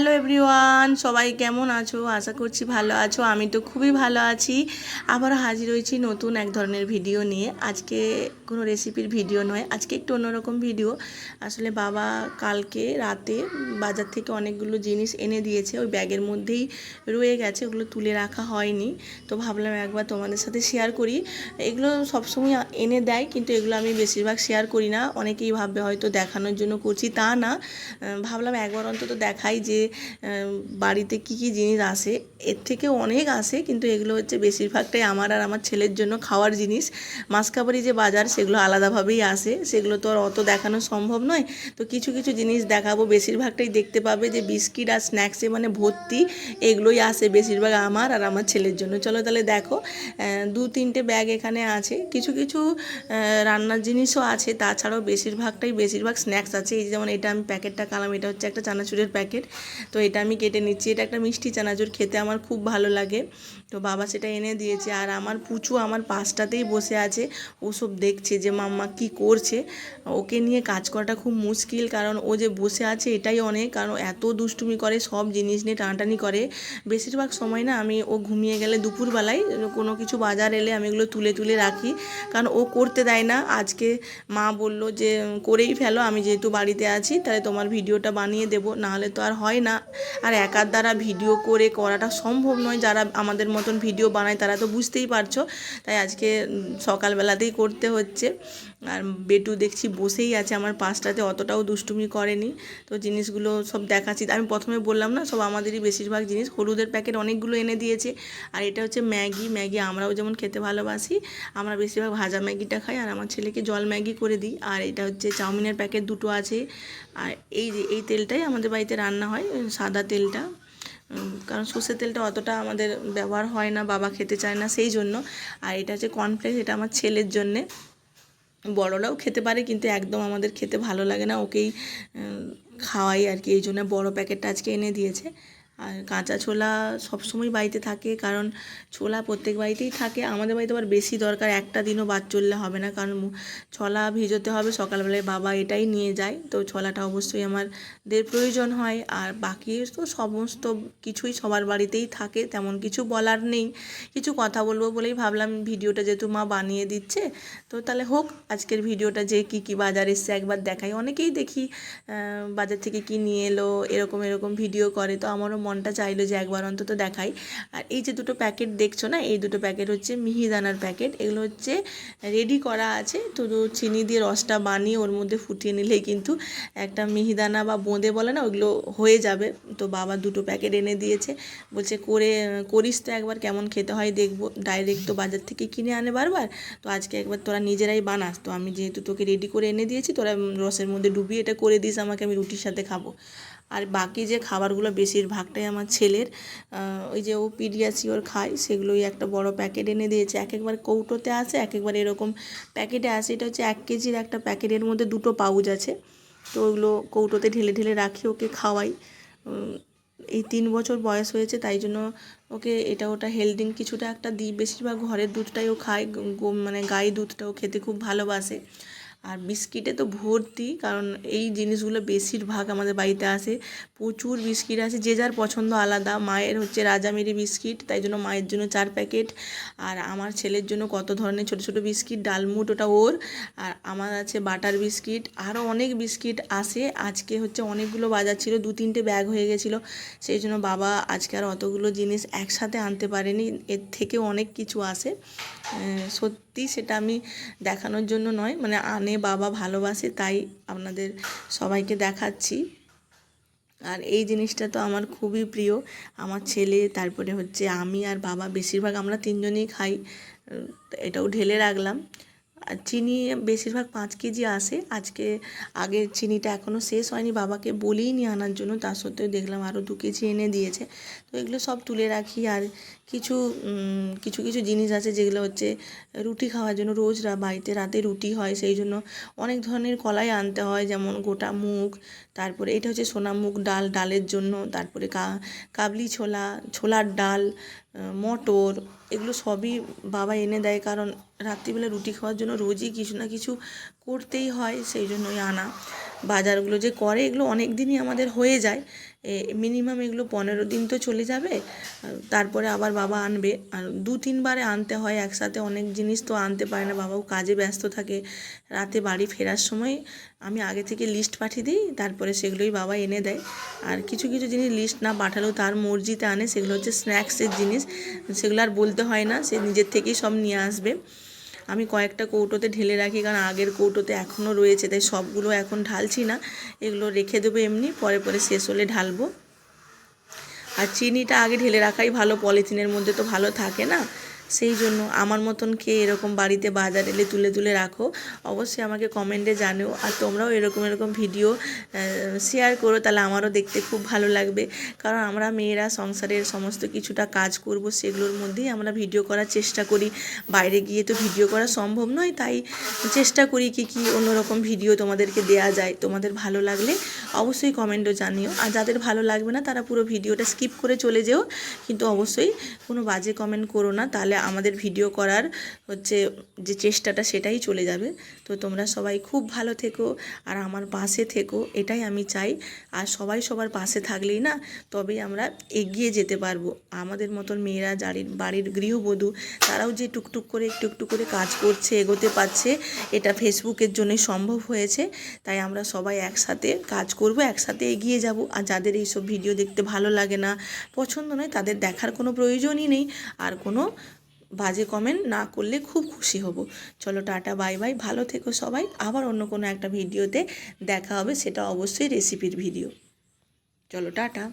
Hello everyone, সবাই কেমন আছো? আশা করছি ভালো আছো। আমি তো খুবই ভালো আছি। আবার হাজির হয়েছি নতুন এক ধরনের ভিডিও নিয়ে। আজকে কোনো রেসিপির ভিডিও নয়, আজকে একটু অন্যরকম ভিডিও। আসলে বাবা কালকে রাতে বাজার থেকে অনেকগুলো জিনিস এনে দিয়েছে। ওই ব্যাগের মধ্যেই রয়ে গেছে, ওগুলো তুলে রাখা হয়নি। তো ভাবলাম একবার তোমাদের সাথে শেয়ার করি। এগুলো সবসময় এনে দেয়, কিন্তু এগুলো আমি বেশিরভাগ শেয়ার করি না। অনেকেই ভাববে হয়তো দেখানোর জন্য করছি, তা না। ভাবলাম একবার অন্তত দেখাই যে বাড়িতে কি কি জিনিস আসে, এর থেকে অনেক আসে, কিন্তু এগুলো হচ্ছে বেশিরভাগটাই আমার আর আমার ছেলের জন্য খাওয়ার জিনিস। মাসকাবারি যে বাজার, সেগুলো আলাদাভাবেই আসে, সেগুলো তো আর অত দেখানো সম্ভব নয়। তো কিছু কিছু জিনিস দেখাবো, বেশিরভাগটাই দেখতে পাবে যে বিস্কিট আর স্ন্যাক্সে মানে ভর্তি, এগুলোই আসে বেশিরভাগ আমার আর আমার ছেলের জন্য। চলো তাহলে দেখো দু তিনটে ব্যাগ এখানে আছে। কিছু কিছু রান্নার জিনিসও আছে, তাছাড়াও বেশিরভাগটাই বেশিরভাগ স্ন্যাক্স আছে। এই যেমন এটা আমি প্যাকেটটা কালাম এটা হচ্ছে একটা চানাচুরের প্যাকেট। তো এটা আমি কেটে নিচ্ছি। এটা একটা মিষ্টি চানাচুর, খেতে আমার খুব ভালো লাগে। তো বাবা সেটা এনে দিয়েছে। আর আমার পুচু আমার পাশটাতেই বসে আছে। ওসব দেখছে যে, মাম্মা কি করছে? ওকে নিয়ে কাজ করাটা খুব মুশকিল। কারণ ও যে বসে আছে এটাই অনেক। কারণ এত দুষ্টুমি করে, সব জিনিস নিয়ে টানাটানি করে। বেশিরভাগ সময় না আমি, ও ঘুমিয়ে গেলে দুপুরবেলায় কোনো কিছু বাজার এলে আমি এগুলো তুলে তুলে রাখি। কারণ ও করতে দেয় না। আজকে মা বলল যে, করেই ফেলো। আমি যেহেতু বাড়িতে আছি, তাহলে তোমার ভিডিওটা বানিয়ে দেবো। নাহলে তো আর হয় না। আর একার দ্বারা ভিডিও করে করাটা সম্ভব নয়। যারা আমাদের মতন ভিডিও বানায় তারা তো বুঝতেই পারছ। তাই আজকে সকালবেলাতেই করতে হচ্ছে। আর বেটু দেখছি বসেই আছে, আমার পাশটাতে অতটাও দুষ্টুমি করেনি। তো জিনিসগুলো সব দেখাচ্ছি। আমি প্রথমে বললাম না, সব আমাদেরই বেশিরভাগ জিনিস। হলুদের প্যাকেট অনেকগুলো এনে দিয়েছে। আর এটা হচ্ছে ম্যাগি। ম্যাগি আমরাও যেমন খেতে ভালোবাসি, আমরা বেশিরভাগ ভাজা ম্যাগিটা খাই। আর আমার ছেলেকে জল ম্যাগি করে দিই। আর এটা হচ্ছে চাউমিনের প্যাকেট দুটো আছে। আর এই যে, এই তেলটাই আমাদের বাড়িতে রান্না হয় সাদা তেলটা। কারণ সর্ষের তেলটা অতটা আমাদের ব্যবহার হয় না, বাবা খেতে চায় না, সেই জন্য। আর এটা হচ্ছে কর্নফ্লেক্স, এটা আমার ছেলের জন্যে। বড়রাও খেতে পারে, কিন্তু একদম আমাদের খেতে ভালো লাগে না, ওকেই খাওয়াই আর কি। এই জন্য বড় প্যাকেটটা আজকে এনে দিয়েছে। আর কাঁচা ছোলা সবসময় বাড়িতে থাকে, কারণ ছোলা প্রত্যেক বাড়িতেই থাকে। আমাদের বাড়িতে আবার বেশি দরকার, একটা দিনও বাদ চললে হবে না, কারণ ছোলা ভিজোতে হবে, সকালবেলায় বাবা এটাই নিয়ে যায়। তো ছোলাটা অবশ্যই আমাদের প্রয়োজন হয়। আর বাকি তো সমস্ত কিছুই সবার বাড়িতেই থাকে, তেমন কিছু বলার নেই। কিছু কথা বলব বলেই ভাবলাম ভিডিওটা যেহেতু মা বানিয়ে দিচ্ছে, তো তাহলে হোক, আজকের ভিডিওটা যে কী কী বাজার এসছে একবার দেখাই। অনেকেই দেখি বাজার থেকে কি নিয়ে এলো, এরকম এরকম ভিডিও করে, তো আমারও মনটা চাইলো যে একবার অন্তত দেখাই। আর এই যে দুটো প্যাকেট দেখছ না, এই দুটো প্যাকেট হচ্ছে মিহিদানার প্যাকেট। এগুলো হচ্ছে রেডি করা আছে তো চিনি দিয়ে রসটা বানিয়ে ওর মধ্যে ফুটিয়ে নিলেই কিন্তু একটা মিহিদানা বা বোঁদে বলে না, ওগুলো হয়ে যাবে। তো বাবা দুটো প্যাকেট এনে দিয়েছে, বলছে করে, করিস তো একবার, কেমন খেতে হয় দেখব। ডাইরেক্ট তো বাজার থেকে কিনে আনে বারবার। তো আজকে একবার তোরা নিজেরাই বানাস। তো আমি যেহেতু তোকে রেডি করে এনে দিয়েছি, তোরা রসের মধ্যে ডুবিয়ে এটা করে দিস, আমাকে আমি রুটির সাথে খাব। আর বাকি যে খাবারগুলো বেশিরভাগটাই আমার ছেলের ওই যে ও পিডিয়াসিওর খায়, সেগুলোই একটা বড় প্যাকেট এনে দিয়েছে। এক একবার কৌটোতে আছে এক একবার এরকম প্যাকেটে আছে। এটা হচ্ছে এক কেজির একটা প্যাকেটের মধ্যে দুটো পাউচ আছে। তো ওগুলো কৌটোতে ঢেলে ঢেলে রাখি, ওকে খাওয়াই। এই তিন বছর বয়স হয়েছে, তাই জন্য ওকে এটা ওটা হেলদিং কিছুটা একটা দিই। বেশিরভাগ ঘরের দুধটাই ও খায় মানে গাই দুধটাও খেতে খুব ভালোবাসে। আর বিস্কিটে তো ভর্তি, কারণ এই জিনিসগুলো বেশিরভাগ আমাদের বাড়িতে আসে। প্রচুর বিস্কিট আছে যে যার পছন্দ আলাদা। মায়ের হচ্ছে রাজামেরি বিস্কিট, তাই জন্য মায়ের জন্য চার প্যাকেট। আর আমার ছেলের জন্য কত ধরনের ছোট ছোট বিস্কিট, ডালমুট ওটা ওর। আর আমার আছে বাটার বিস্কিট আরও অনেক বিস্কিট আসে। আজকে হচ্ছে অনেকগুলো বাজার ছিল, দু তিনটে ব্যাগ হয়ে গেছিল। সেই জন্য বাবা আজকে আর অতগুলো জিনিস একসাথে আনতে পারেনি, এর থেকে অনেক কিছু আসে। সত্যি সেটা আমি দেখানোর জন্য নয়। মানে আনে, বাবা ভালোবাসে, তাই আপনাদের সবাইকে দেখাচ্ছি। আর এই জিনিসটা তো আমার খুবই প্রিয়। আমার ছেলে, তারপরে হচ্ছে আমি আর বাবা, বেশিরভাগ আমরা তিনজনেই খাই। এটাও ঢেলে রাখলাম। চিনি বেশিরভাগ পাঁচ কেজি আসে। আজকে আগে চিনিটা এখনও শেষ হয়নি, বাবাকে বলেই আনার জন্য, তার সত্ত্বেও দেখলাম আরও দু কেজি এনে দিয়েছে। তো এগুলো সব তুলে রাখি আর কিছু কিছু কিছু জিনিস আছে যেগুলো হচ্ছে রুটি খাওয়ার জন্য রোজ বাড়িতে রাতে রুটি হয়, সেই জন্য অনেক ধরনের কলাই আনতে হয়, যেমন গোটা মুগ, তারপরে এটা হচ্ছে সোনা মুগ ডাল, ডালের জন্য, তারপরে কাবলি ছোলা, ছোলার ডাল মটর এগুলো সবই বাবা এনে দেয়, কারণ রাত্রিবেলা রুটি খাওয়ার জন্য রোজই কিছু না কিছু করতেই হয়, সেই জন্যই আনা। বাজারগুলো যে করে, এগুলো অনেক দিনই আমাদের হয়ে যায়। মিনিমাম এগুলো পনেরো দিন তো চলে যাবে। তারপরে আবার বাবা আনবে। আর দু তিনবারে আনতে হয়, একসাথে অনেক জিনিস তো আনতে পারে না। বাবাও কাজে ব্যস্ত থাকে। রাতে বাড়ি ফেরার সময় আমি আগে থেকে লিস্ট পাঠিয়ে দিই, তারপরে সেগুলোই বাবা এনে দেয়। আর কিছু কিছু জিনিস লিস্ট না পাঠালেও তার মর্জিতে আনে, সেগুলো হচ্ছে স্ন্যাক্সের জিনিস। সেগুলো আর বলতে হয় না, সে নিজের থেকেই সব নিয়ে আসবে। আমি কয়েকটা কৌটোতে ঢেলে রাখি, কারণ আগের কৌটোতে এখনও রয়েছে, তাই সবগুলো এখন ঢালছি না। এগুলো রেখে দেবো এমনি, পরে পরে শেষ হলে ঢালবো। আর চিনিটা আগে ঢেলে রাখাই ভালো, পলিথিনের মধ্যে তো ভালো থাকে না। সেই জন্য আমার মতন খেয়ে এরকম বাড়িতে বাজার এলে তুলে তুলে রাখো। অবশ্যই আমাকে কমেন্টে জানিও। আর তোমরাও এরকম এরকম ভিডিও শেয়ার করো, তাহলে আমারও দেখতে খুব ভালো লাগবে। কারণ আমরা মেয়েরা সংসারের সমস্ত কিছুটা কাজ করব, সেগুলোর মধ্যেই আমরা ভিডিও করার চেষ্টা করি। বাইরে গিয়ে তো ভিডিও করা সম্ভব নয়, তাই চেষ্টা করি কি কি অন্যরকম ভিডিও তোমাদেরকে দেয়া যায়। তোমাদের ভালো লাগলে অবশ্যই কমেন্টও জানিও। আর যাদের ভালো লাগবে না, তারা পুরো ভিডিওটা স্কিপ করে চলে যেও। কিন্তু অবশ্যই কোনো বাজে কমেন্ট করো না। তাহলে আমাদের ভিডিও করার হচ্ছে যে চেষ্টাটা সেটাই চলে যাবে। তো তোমরা সবাই খুব ভালো থেকো আর আমার পাশে থেকো, এটাই আমি চাই। আর সবাই সবার পাশে থাকলেই না, তবেই আমরা এগিয়ে যেতে পারব। আমাদের মতন মেয়েরা যারির বাড়ির গৃহবধূ, তারাও যে টুকটুক করে একটু একটু করে কাজ করছে, এগোতে পারছে, এটা ফেসবুকের জন্যই সম্ভব হয়েছে। তাই আমরা সবাই একসাথে কাজ করব, একসাথে এগিয়ে যাব। আর যাদের এইসব ভিডিও দেখতে ভালো লাগে না, পছন্দ নয়, তাদের দেখার কোনো প্রয়োজনই নেই। আর কোনো বাজে কমেন্ট না করলে খুব খুশি হব। চলো টাটা বাই বাই ভালো থেকো সবাই। আবার অন্য কোনো একটা ভিডিওতে দেখা হবে, সেটা অবশ্যই রেসিপির ভিডিও চলো, টাটা।